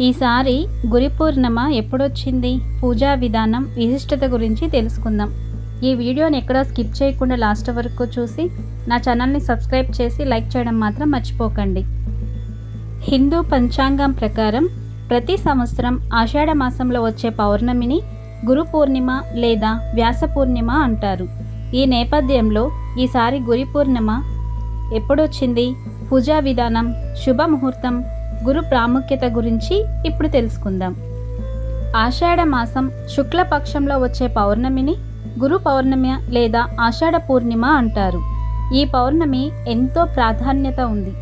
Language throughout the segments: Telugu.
ఈసారి గురి పూర్ణిమ ఎప్పుడొచ్చింది? పూజా విధానం విశిష్టత గురించి తెలుసుకుందాం. ఈ వీడియోని ఎక్కడా స్కిప్ చేయకుండా లాస్ట్ వరకు చూసి నా ఛానల్ని సబ్స్క్రైబ్ చేసి లైక్ చేయడం మాత్రం మర్చిపోకండి. హిందూ పంచాంగం ప్రకారం ప్రతి సంవత్సరం ఆషాఢ మాసంలో వచ్చే పౌర్ణమిని గురు పూర్ణిమ లేదా వ్యాస పూర్ణిమ అంటారు. ఈ నేపథ్యంలో ఈసారి గురి పూర్ణిమ ఎప్పుడొచ్చింది? పూజా విధానం శుభ ముహూర్తం గురు ప్రాముఖ్యత గురించి ఇప్పుడు తెలుసుకుందాం. ఆషాఢ మాసం శుక్లపక్షంలో వచ్చే పౌర్ణమిని గురు పౌర్ణమి లేదా ఆషాఢ పూర్ణిమ అంటారు. ఈ పౌర్ణమి ఎంతో ప్రాధాన్యత ఉంది.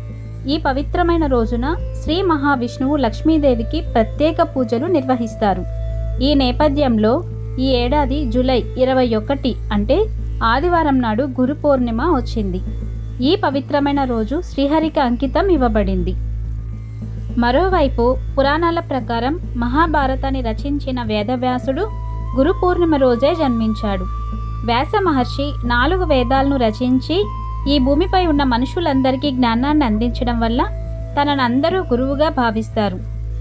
ఈ పవిత్రమైన రోజున శ్రీ మహావిష్ణువు లక్ష్మీదేవికి ప్రత్యేక పూజలు నిర్వహిస్తారు. ఈ నేపథ్యంలో ఈ ఏడాది జూలై ఇరవై ఒకటి అంటే ఆదివారం నాడు గురు పౌర్ణిమ వచ్చింది. ఈ పవిత్రమైన రోజు శ్రీహరికి అంకితం ఇవ్వబడింది. మరోవైపు పురాణాల ప్రకారం మహాభారతాన్ని రచించిన వేదవ్యాసుడు గురు పూర్ణిమ రోజే జన్మించాడు. వ్యాస మహర్షి నాలుగు వేదాలను రచించి ఈ భూమిపై ఉన్న మనుషులందరికీ జ్ఞానాన్ని అందించడం వల్ల తనను అందరూ గురువుగా భావిస్తారు.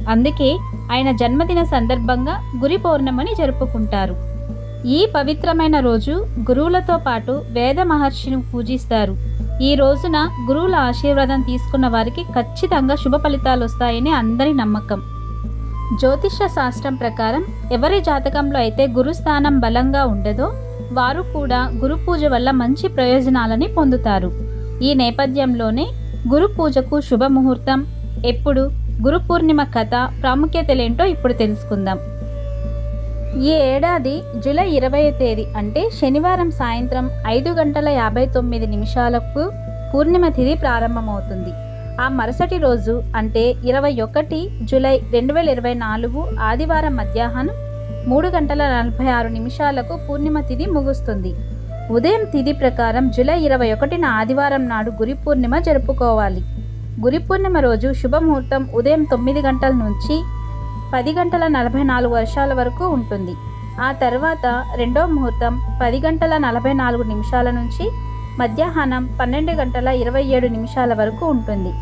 అందుకే ఆయన జన్మదిన సందర్భంగా గురి పౌర్ణమని జరుపుకుంటారు. ఈ పవిత్రమైన రోజు గురువులతో పాటు వేద మహర్షిని పూజిస్తారు. ఈ రోజున గురువుల ఆశీర్వాదం తీసుకున్న వారికి ఖచ్చితంగా శుభ ఫలితాలు వస్తాయని అందరి నమ్మకం. జ్యోతిష శాస్త్రం ప్రకారం ఎవరి జాతకంలో అయితే గురుస్థానం బలంగా ఉండదో వారు కూడా గురు పూజ వల్ల మంచి ప్రయోజనాలని పొందుతారు. ఈ నేపథ్యంలోనే గురు పూజకు శుభముహూర్తం ఎప్పుడు గురు పూర్ణిమ కథ ప్రాముఖ్యతలేంటో ఇప్పుడు తెలుసుకుందాం. ఈ ఏడాది జూలై ఇరవై తేదీ అంటే శనివారం సాయంత్రం ఐదు గంటల యాభై తొమ్మిది నిమిషాలకు పూర్ణిమ తిథి ప్రారంభమవుతుంది. ఆ మరుసటి రోజు అంటే ఇరవై ఒకటి జూలై రెండు వేల ఇరవై నాలుగు ఆదివారం మధ్యాహ్నం మూడు గంటల నలభై ఆరు నిమిషాలకు పూర్ణిమ తిథి ముగుస్తుంది. ఉదయం తిథి ప్రకారం జూలై ఇరవై ఒకటిన ఆదివారం నాడు గురి పూర్ణిమ జరుపుకోవాలి. గురి పూర్ణిమ రోజు శుభముహూర్తం ఉదయం తొమ్మిది గంటల నుంచి పది గంటల నలభై నాలుగు వర్షాల వరకు ఉంటుంది. ఆ తర్వాత రెండో ముహూర్తం పది గంటల నలభై నాలుగు నిమిషాల నుంచి మధ్యాహ్నం పన్నెండు గంటల ఇరవై ఏడు నిమిషాల వరకు ఉంటుంది.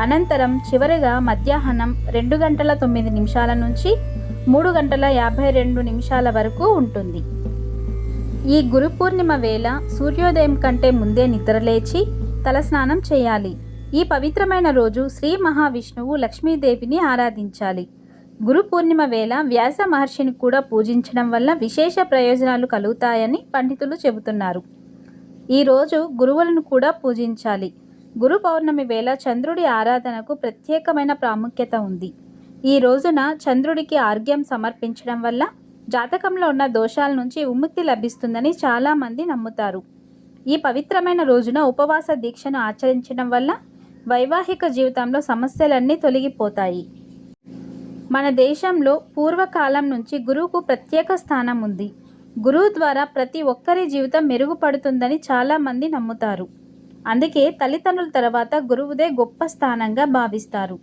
అనంతరం చివరిగా మధ్యాహ్నం రెండు గంటల తొమ్మిది నిమిషాల నుంచి మూడు గంటల యాభై రెండు నిమిషాల వరకు ఉంటుంది. ఈ గురు పూర్ణిమ వేళ సూర్యోదయం కంటే ముందే నిద్రలేచి తలస్నానం చేయాలి. ఈ పవిత్రమైన రోజు శ్రీ మహావిష్ణువు లక్ష్మీదేవిని ఆరాధించాలి. గురు పూర్ణిమ వేళ వ్యాస మహర్షిని కూడా పూజించడం వల్ల విశేష ప్రయోజనాలు కలుగుతాయని పండితులు చెబుతున్నారు. ఈరోజు గురువులను కూడా పూజించాలి. గురు పౌర్ణమి వేళ చంద్రుడి ఆరాధనకు ప్రత్యేకమైన ప్రాముఖ్యత ఉంది. ఈ రోజున చంద్రుడికి ఆర్ఘ్యం సమర్పించడం వల్ల జాతకంలో ఉన్న దోషాల నుంచి విముక్తి లభిస్తుందని చాలామంది నమ్ముతారు. ఈ పవిత్రమైన రోజున ఉపవాస దీక్షను ఆచరించడం వల్ల వైవాహిక జీవితంలో సమస్యలన్నీ తొలగిపోతాయి. మన దేశంలో పూర్వకాలం నుంచి గురువుకు ప్రత్యేక స్థానం ఉంది. గురువు ద్వారా ప్రతి ఒక్కరి జీవితం మెరుగుపడుతుందని చాలామంది నమ్ముతారు. అందుకే తల్లిదండ్రుల తర్వాత గురువుదే గొప్ప స్థానంగా భావిస్తారు.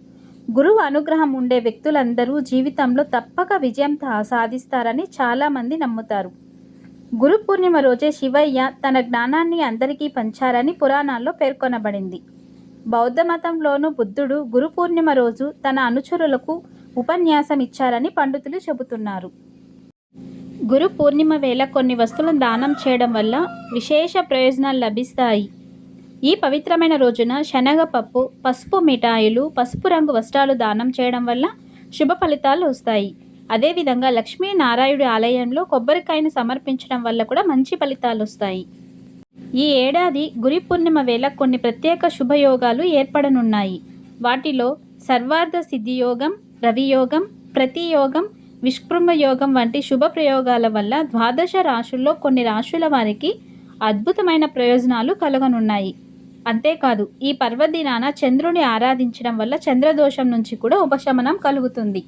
గురువు అనుగ్రహం ఉండే వ్యక్తులందరూ జీవితంలో తప్పక విజయం సాధిస్తారని చాలామంది నమ్ముతారు. గురు పూర్ణిమ రోజే శివయ్య తన జ్ఞానాన్ని అందరికీ పంచారని పురాణాల్లో పేర్కొనబడింది. బౌద్ధ మతంలోనూ బుద్ధుడు గురు పూర్ణిమ రోజు తన అనుచరులకు ఉపన్యాసం ఇచ్చారని పండితులు చెబుతున్నారు. గురు పూర్ణిమ వేళ కొన్ని వస్తువులను దానం చేయడం వల్ల విశేష ప్రయోజనాలు లభిస్తాయి. ఈ పవిత్రమైన రోజున శనగపప్పు పసుపు మిఠాయిలు పసుపు రంగు వస్త్రాలు దానం చేయడం వల్ల శుభ ఫలితాలు వస్తాయి. అదేవిధంగా లక్ష్మీనారాయణుడి ఆలయంలో కొబ్బరికాయను సమర్పించడం వల్ల కూడా మంచి ఫలితాలు వస్తాయి. ఈ ఏడాది గురి పూర్ణిమ వేళ కొన్ని ప్రత్యేక శుభయోగాలు ఏర్పడనున్నాయి. వాటిలో సర్వార్థ సిద్ధియోగం రవియోగం ప్రతియోగం విష్కృమ యోగం వంటి శుభ ప్రయోగాల వల్ల ద్వాదశ రాశుల్లో కొన్ని రాశుల వారికి అద్భుతమైన ప్రయోజనాలు కలగనున్నాయి. అంతేకాదు ఈ పర్వదినాన చంద్రుని ఆరాధించడం వల్ల చంద్రదోషం నుంచి కూడా ఉపశమనం కలుగుతుంది.